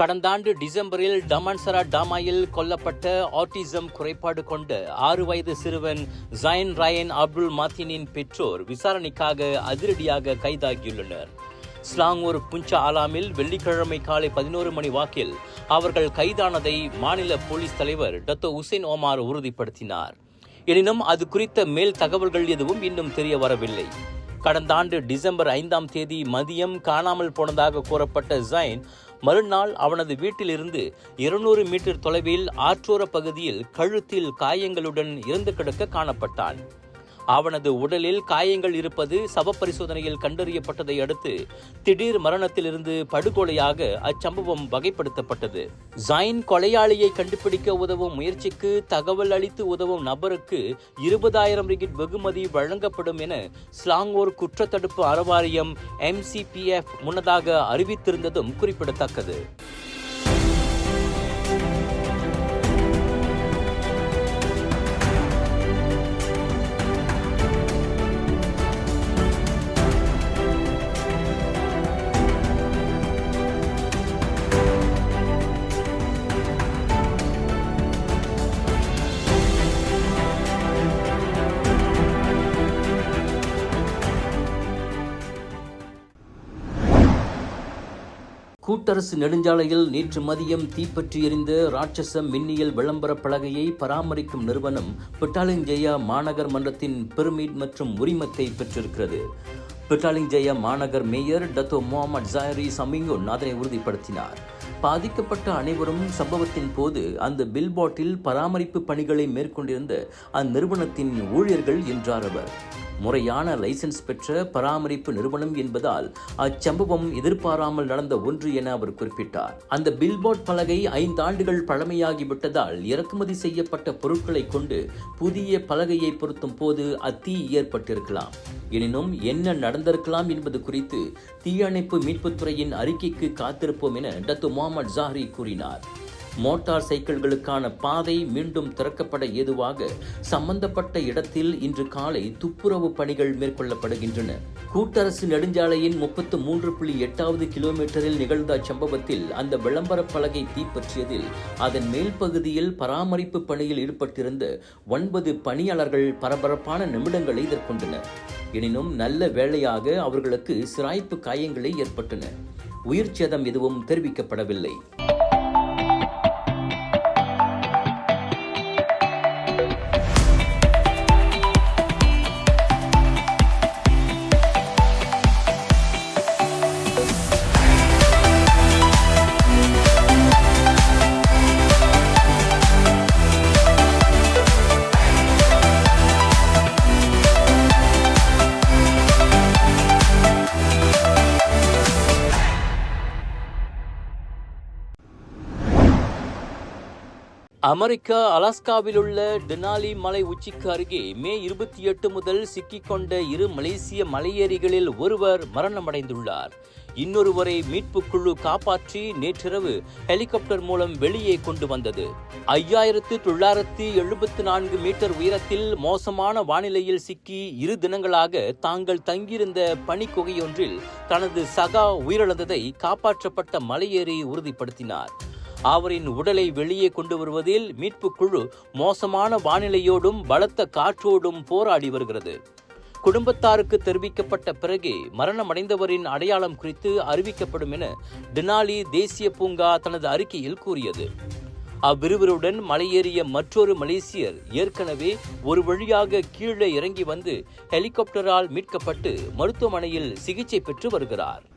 கடந்த ஆண்டு டிசம்பரில் டமான்சரா டாமாயில் கொல்லப்பட்ட ஆட்டிசம் குறைபாடு கொண்ட ஆறு வயது சிறுவன் ஜயன் ராயன் அப்துல் மாத்தினின் பெற்றோர் விசாரணைக்காக அதிரடியாக கைதாகியுள்ளனர். ஸ்லாங்கூர் புஞ்சா ஆலாமில் வெள்ளிக்கிழமை காலை பதினோரு மணி வாக்கில் அவர்கள் கைதானதை மாநில போலீஸ் தலைவர் டத்தோ உசேன் ஓமார் உறுதிப்படுத்தினார். எனினும் அது குறித்த மேல் தகவல்கள் எதுவும் இன்னும் தெரிய வரவில்லை. கடந்த ஆண்டு டிசம்பர் ஐந்தாம் தேதி மதியம் காணாமல் போனதாக கூறப்பட்ட ஜைன் மறுநாள் அவனது வீட்டிலிருந்து இருநூறு மீட்டர் தொலைவில் ஆற்றோர பகுதியில் கழுத்தில் காயங்களுடன் இறந்து கிடக்க காணப்பட்டான். அவனது உடலில் காயங்கள் இருப்பது சவப்பரிசோதனையில் கண்டறியப்பட்டதை அடுத்து திடீர் மரணத்திலிருந்து படுகொலையாக அச்சம்பவம் வகைப்படுத்தப்பட்டது. ஜைன் கொலையாளியை கண்டுபிடிக்க உதவும் முயற்சிக்கு தகவல் அளித்து உதவும் நபருக்கு இருபதாயிரம் ரிகிட் வெகுமதி வழங்கப்படும் என ஸ்லாங்கோர் குற்றத்தடுப்பு அறவாரியம் எம்சிபிஎஃப் முன்னதாக அறிவித்திருந்ததும் குறிப்பிடத்தக்கது. கூட்டரசு நெடுஞ்சாலையில் நேற்று மதியம் தீப்பற்றி எரிந்த ராட்சச மின்னியல் விளம்பர பலகையை பராமரிக்கும் நிறுவனம் பிட்டாலிஞ்சயா மாநகர் மன்றத்தின் பெர்மிட் மற்றும் உரிமத்தை பெற்றிருக்கிறது. ஜெய மாநகர் mayor Dato Mohamed Jayari Samingun அதனை உறுதிப்படுத்தினார். பாதிக்கப்பட்ட அனைவரும் சம்பவத்தின் போது அந்த பில்பாட்டில் பராமரிப்பு பணிகளை மேற்கொண்டிருந்த அந்நிறுவனத்தின் ஊழியர்கள் என்றார் அவர். முறையான லைசென்ஸ் பெற்ற பராமரிப்பு நிறுவனம் என்பதால் அச்சம்பவம் எதிர்பாராமல் நடந்த ஒன்று என அவர் குறிப்பிட்டார். அந்த பில்போர்ட் பலகை ஐந்தாண்டுகள் பழமையாகிவிட்டதால் இறக்குமதி செய்யப்பட்ட பொருட்களை கொண்டு புதிய பலகையை பொருத்தும் போது அத்தீ ஏற்பட்டிருக்கலாம். எனினும் என்ன நடந்திருக்கலாம் என்பது குறித்து தீயணைப்பு மீட்புத்துறையின் அறிக்கைக்கு காத்திருப்போம் என டத்து முகமது ஜாஹரி கூறினார். மோட்டார் சைக்கிள்களுக்கான பாதை மீண்டும் திறக்கப்பட ஏதுவாக சம்பந்தப்பட்ட இடத்தில் இன்று காலை துப்புரவு பணிகள் மேற்கொள்ளப்படுகின்றன. கூட்டரசு நெடுஞ்சாலையின் முப்பத்து மூன்று புள்ளி எட்டாவது கிலோமீட்டரில் நிகழ்ந்த சம்பவத்தில் அந்த விளம்பர பலகை தீப்பற்றியதில் அதன் மேல் பகுதியில் பராமரிப்பு பணியில் ஈடுபட்டிருந்த ஒன்பது பணியாளர்கள் பரபரப்பான நிமிடங்களை எதிர்கொண்டனர். எனினும் நல்ல வேளையாக அவர்களுக்கு சிராய்ப்பு காயங்களே ஏற்பட்டன. உயிர் சேதம் எதுவும் தெரிவிக்கப்படவில்லை. அமெரிக்கா அலாஸ்காவில் உள்ள டெனாலி மலை உச்சிக்கு அருகே மே இருபத்தி எட்டு முதல் சிக்கிக்கொண்ட இரு மலேசிய மலையேறிகளில் ஒருவர் மரணமடைந்துள்ளார். இன்னொருவரை மீட்புக் குழு காப்பாற்றி நேற்றிரவு ஹெலிகாப்டர் மூலம் வெளியே கொண்டு வந்தது. ஐயாயிரத்து தொள்ளாயிரத்து எழுபத்தி நான்கு மீட்டர் உயரத்தில் மோசமான வானிலையில் சிக்கி இரு தினங்களாக தாங்கள் தங்கியிருந்த பனிக்குகையொன்றில் தனது சகா உயிரிழந்ததை காப்பாற்றப்பட்ட மலையேறி உறுதிப்படுத்தினார். அவரின் உடலை வெளியே கொண்டு வருவதில் மீட்புக் குழு மோசமான வானிலையோடும் பலத்த காற்றோடும் போராடி வருகிறது. குடும்பத்தாருக்கு தெரிவிக்கப்பட்ட பிறகே மரணமடைந்தவரின் அடையாளம் குறித்து அறிவிக்கப்படும் என டினாலி தேசிய பூங்கா தனது அறிக்கையில் கூறியது. அவ்விருவருடன் மலையேறிய மற்றொரு மலேசியர் ஏற்கனவே ஒரு வழியாக கீழே இறங்கி வந்து ஹெலிகாப்டரால் மீட்கப்பட்டு மருத்துவமனையில் சிகிச்சை பெற்று வருகிறார்.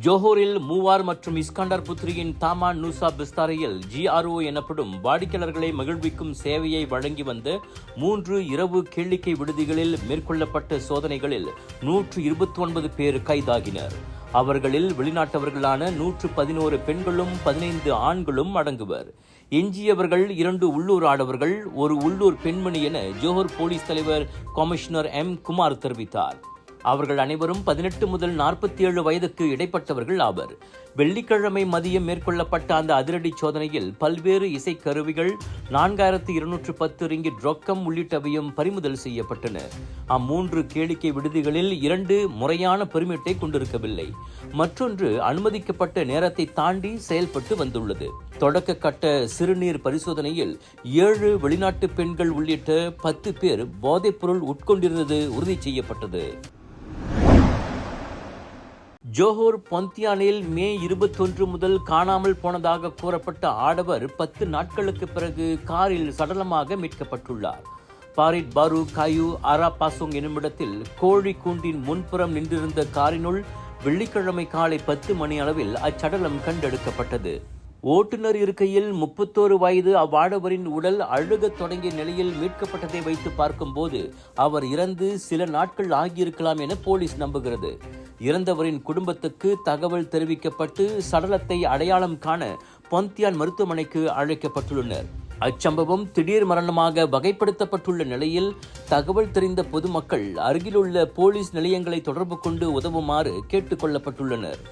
ஜோஹோரில் மூவார் மற்றும் இஸ்காண்டர் புத்ரியின் தாமான் நூசா பிஸ்தாரையில் ஜிஆர்ஓ எனப்படும் வாடிக்கையாளர்களை மகிழ்விக்கும் சேவையை வழங்கி வந்த மூன்று இரவு கேளிக்கை விடுதிகளில் மேற்கொள்ளப்பட்ட சோதனைகளில் நூற்று இருபத்தி ஒன்பது பேர் கைதாகினர். அவர்களில் வெளிநாட்டவர்களான நூற்று பதினோரு பெண்களும் பதினைந்து ஆண்களும் அடங்குவர். எஞ்சியவர்கள் இரண்டு உள்ளூர் ஆடவர்கள் ஒரு உள்ளூர் பெண்மணி என ஜோஹர் போலீஸ் தலைவர் கமிஷனர் எம் குமார் தெரிவித்தார். அவர்கள் அனைவரும் பதினெட்டு முதல் நாற்பத்தி ஏழு வயதுக்கு இடைப்பட்டவர்கள் ஆவர். வெள்ளிக்கிழமை மதியம் மேற்கொள்ளப்பட்ட அந்த அதிரடி சோதனையில் பல்வேறு இசைக்கருவிகள் நான்காயிரத்து இருநூற்று பத்து ரிங்கிட் ரொக்கம் உள்ளிட்டவையும் பறிமுதல் செய்யப்பட்டன. அம்மூன்று கேளிக்கை விடுதிகளில் இரண்டு முறையான பெருமிட்டை கொண்டிருக்கவில்லை. மற்றொன்று அனுமதிக்கப்பட்ட நேரத்தை தாண்டி செயல்பட்டு வந்துள்ளது. தொடக்க கட்ட சிறுநீர் பரிசோதனையில் ஏழு வெளிநாட்டு பெண்கள் உள்ளிட்ட பத்து பேர் போதைப்பொருள் உட்கொண்டிருந்தது உறுதி செய்யப்பட்டது. ஜோஹூர் பொந்தியானில் மே இருபத்தொன்று முதல் காணாமல் போனதாக கூறப்பட்ட ஆடவர் பத்து நாட்களுக்கு பிறகு காரில் சடலமாக மீட்கப்பட்டுள்ளார். பாரிட் பாரு காயு அரா பாசோங் என்னுமிடத்தில் கோழி கூண்டின் முன்புறம் நின்றிருந்த காரினுள் வெள்ளிக்கிழமை காலை பத்து மணி அளவில் அச்சடலம் கண்டெடுக்கப்பட்டது. ஓட்டுநர் இருக்கையில் முப்பத்தோரு வயது அவ்வாடவரின் உடல் அழுகத் தொடங்கிய நிலையில் மீட்கப்பட்டதை வைத்து பார்க்கும்போது அவர் இறந்து சில நாட்கள் ஆகியிருக்கலாம் என போலீஸ் நம்புகிறது. இறந்தவரின் குடும்பத்துக்கு தகவல் தெரிவிக்கப்பட்டு சடலத்தை அடையாளம் காண பொந்தியான் மருத்துவமனைக்கு அழைக்கப்பட்டுள்ளனர். அச்சம்பவம் திடீர் மரணமாக வகைப்படுத்தப்பட்டுள்ள நிலையில் தகவல் தெரிந்த பொதுமக்கள் அருகிலுள்ள போலீஸ் நிலையங்களை தொடர்பு கொண்டு உதவுமாறு கேட்டுக்கொள்ளப்பட்டுள்ளனர்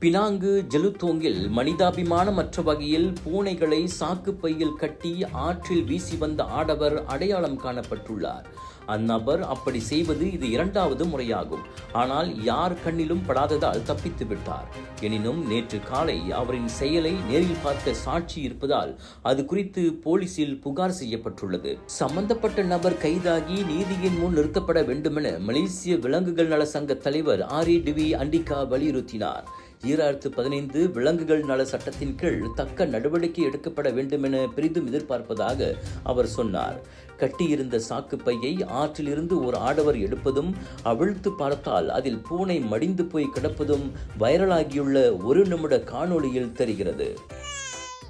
பினாங்கு ஜலுத்தோங்கில் மனிதாபிமானமற்ற வகையில் பூனைகளை சாக்குப்பையில் கட்டி ஆற்றில் வீசி வந்த ஆடவர் அடையாளம் காணப்பட்டுள்ளார். அந்நபர் அப்படி செய்வது இது இரண்டாவது முறையாகும். ஆனால் யார் கண்ணிலும் படாததால் தப்பித்து விட்டார். எனினும் நேற்று காலை அவரின் செயலை நேரில் பார்த்த சாட்சி இருப்பதால் அது குறித்து போலீசில் புகார் செய்யப்பட்டுள்ளது. சம்பந்தப்பட்ட நபர் கைதாகி நீதியின் முன் நிறுத்தப்பட வேண்டுமென மலேசிய விலங்குகள் நல சங்க தலைவர் ஆரி டிவி அண்டிகா வலியுறுத்தினார். ஈராயிரத்து பதினைந்து விலங்குகள் நல சட்டத்தின் கீழ் தக்க நடவடிக்கை எடுக்கப்பட வேண்டும் என பெரிதும் எதிர்பார்ப்பதாக அவர் சொன்னார். கட்டியிருந்த சாக்குப்பையை ஆற்றிலிருந்து ஒரு ஆடவர் எடுப்பதும் அவிழ்த்து பார்த்தால் அதில் பூனை மடிந்து போய் கிடப்பதும் வைரலாகியுள்ள ஒரு நிமிட காணொளியில் தெரிகிறது.